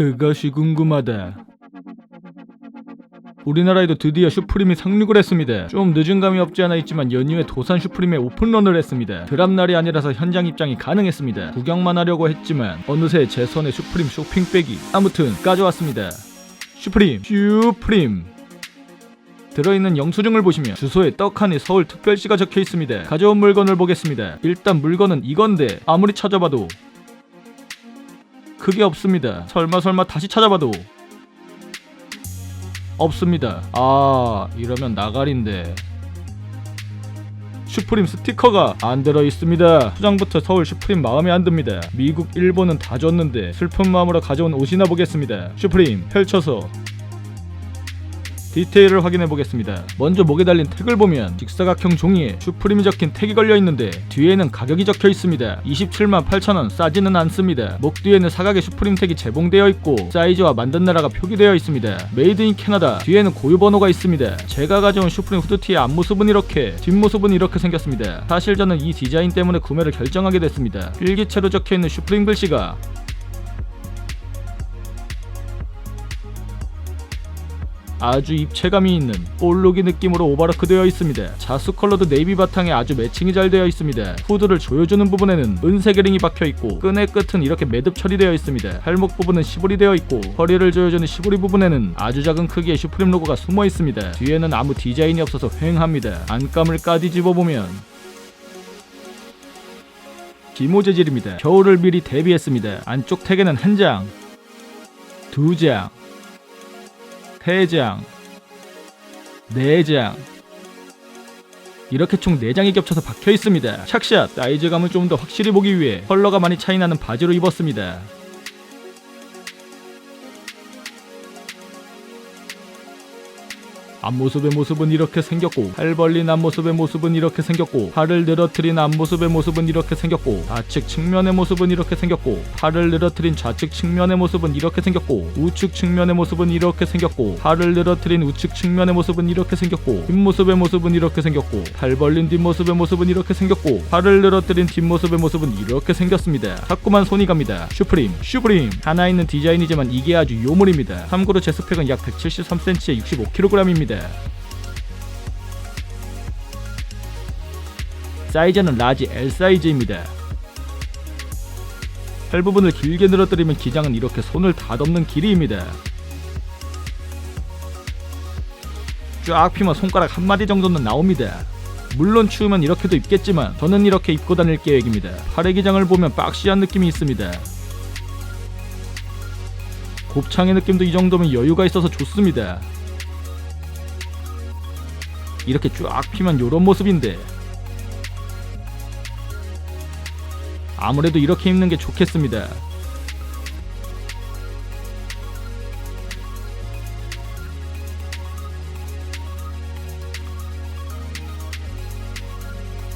그것이 궁금하다. 우리나라에도 드디어 슈프림이 상륙을 했습니다. 좀 늦은 감이 없지 않아 있지만 연휴에 도산 슈프림에 오픈런을 했습니다. 드랍 날이 아니라서 현장 입장이 가능했습니다. 구경만 하려고 했지만 어느새 제 손에 슈프림 쇼핑백이 아무튼 가져왔습니다. 슈프림 슈프림 들어있는 영수증을 보시면 주소에 떡하니 서울 특별시가 적혀 있습니다. 가져온 물건을 보겠습니다. 일단 물건은 이건데 아무리 찾아봐도 그게 없습니다. 설마 설마 다시 찾아봐도 없습니다. 아 이러면 나가린데 슈프림 스티커가 안 들어 있습니다. 수장부터 서울 슈프림 마음에 안 듭니다. 미국, 일본은 다 줬는데 슬픈 마음으로 가져온 옷이나 보겠습니다. 슈프림 펼쳐서 디테일을 확인해 보겠습니다. 먼저 목에 달린 택을 보면 직사각형 종이에 슈프림이 적힌 택이 걸려 있는데 뒤에는 가격이 적혀 있습니다. 27만 8천원 싸지는 않습니다. 목 뒤에는 사각의 슈프림 택이 제봉되어 있고 사이즈와 만든 나라가 표기되어 있습니다. 메이드 인 캐나다 뒤에는 고유 번호가 있습니다. 제가 가져온 슈프림 후드티의 앞모습은 이렇게 뒷모습은 이렇게 생겼습니다. 사실 저는 이 디자인 때문에 구매를 결정하게 됐습니다. 필기체로 적혀 있는 슈프림 글씨가 아주 입체감이 있는 볼록이 느낌으로 오버로크 되어 있습니다. 자수 컬러도 네이비 바탕에 아주 매칭이 잘 되어 있습니다. 후드를 조여주는 부분에는 은색 에링이 박혀 있고 끈의 끝은 이렇게 매듭 처리되어 있습니다. 팔목 부분은 시보리 되어 있고 허리를 조여주는 시보리 부분에는 아주 작은 크기의 슈프림 로고가 숨어 있습니다. 뒤에는 아무 디자인이 없어서 휑합니다. 안감을 까뒤집어 보면 기모 재질입니다. 겨울을 미리 대비했습니다. 안쪽 택에는 한 장, 두 장, 세 장, 네 장. 이렇게 총 4장이 겹쳐서 박혀 있습니다. 샥샷 사이즈감을 좀 더 확실히 보기 위해 컬러가 많이 차이 나는 바지로 입었습니다. 앞모습의 모습은 이렇게 생겼고 팔 벌린 앞모습의 모습은 이렇게 생겼고 팔을 늘어뜨린 앞모습의 모습은 이렇게 생겼고 좌측 측면의 모습은 이렇게 생겼고 팔을 늘어뜨린 좌측 측면의 모습은 이렇게 생겼고 우측 측면의 모습은 이렇게 생겼고 팔을 늘어뜨린 우측 측면의 모습은 이렇게 생겼고 뒷모습의 모습은 이렇게 생겼고 팔 벌린 뒷모습의 모습은 이렇게 생겼고 팔을 늘어뜨린 뒷모습의 모습은 이렇게 생겼습니다. 자꾸만 손이 갑니다. 슈프림 슈프림 하나 있는 디자인이지만 이게 아주 요물입니다. 참고로 제 스펙은 약 173cm에 65kg입니다. 사이즈는 라지 L 사이즈입니다. 팔 부분을 길게 늘어뜨리면 기장은 이렇게 손을 다 덮는 길이입니다. 쫙 피면 손가락 한 마디 정도는 나옵니다. 물론 추우면 이렇게도 입겠지만 저는 이렇게 입고 다닐 계획입니다. 팔의 기장을 보면 박시한 느낌이 있습니다. 곱창의 느낌도 이 정도면 여유가 있어서 좋습니다. 이렇게 쫙 피면 요런 모습인데 아무래도 이렇게 입는 게 좋겠습니다.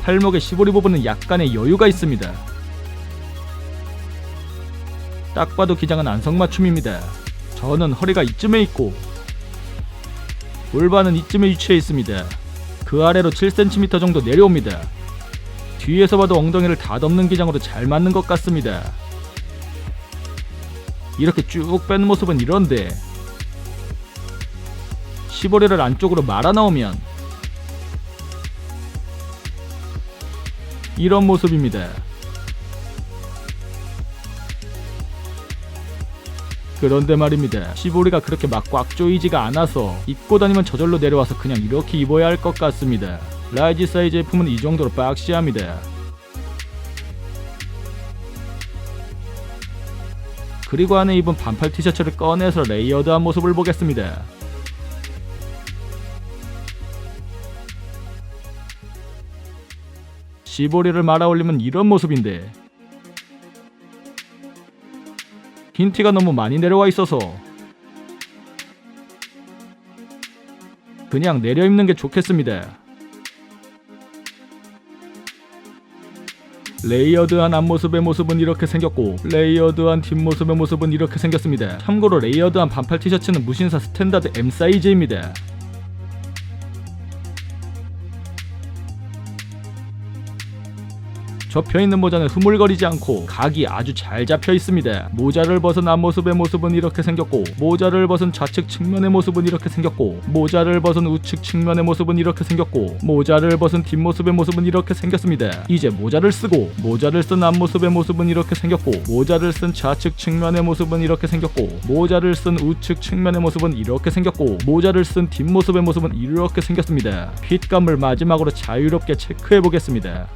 팔목의 시보리 부분은 약간의 여유가 있습니다. 딱 봐도 기장은 안성맞춤입니다. 저는 허리가 이쯤에 있고 골반은 이쯤에 위치해 있습니다. 그 아래로 7cm 정도 내려옵니다. 뒤에서 봐도 엉덩이를 다 덮는 기장으로 잘 맞는 것 같습니다. 이렇게 쭉 빼는 모습은 이런데 시보리를 안쪽으로 말아 넣으면 이런 모습입니다. 그런데 말입니다. 시보리가 그렇게 막 꽉 조이지가 않아서 입고 다니면 저절로 내려와서 그냥 이렇게 입어야 할 것 같습니다. 라이지 사이즈 제품은 이 정도로 박시합니다. 그리고 안에 입은 반팔 티셔츠를 꺼내서 레이어드한 모습을 보겠습니다. 시보리를 말아 올리면 이런 모습인데 흰 티가 너무 많이 내려와 있어서 그냥 내려 입는 게 좋겠습니다. 레이어드한 앞모습의 모습은 이렇게 생겼고 레이어드한 뒷모습의 모습은 이렇게 생겼습니다. 참고로 레이어드한 반팔 티셔츠는 무신사 스탠다드 M 사이즈입니다. 접혀 있는 모자는 흐물거리지 않고 각이 아주 잘 잡혀 있습니다. 모자를 벗은 앞모습의 모습은 이렇게 생겼고 모자를 벗은 좌측 측면의 모습은 이렇게 생겼고 모자를 벗은 우측 측면의 모습은 이렇게 생겼고 모자를 벗은 뒷모습의 모습은 이렇게 생겼습니다. 이제 모자를 쓰고 모자를 쓴 앞모습의 모습은 이렇게 생겼고 모자를 쓴 좌측 측면의 모습은 이렇게 생겼고 모자를 쓴 우측 측면의 모습은 이렇게 생겼고 모자를 쓴 뒷모습의 모습은 이렇게 생겼습니다. 핏감을 마지막으로 자유롭게 체크해 보겠습니다.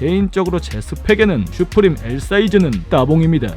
개인적으로 제 스펙에는 슈프림 L 사이즈는 따봉입니다.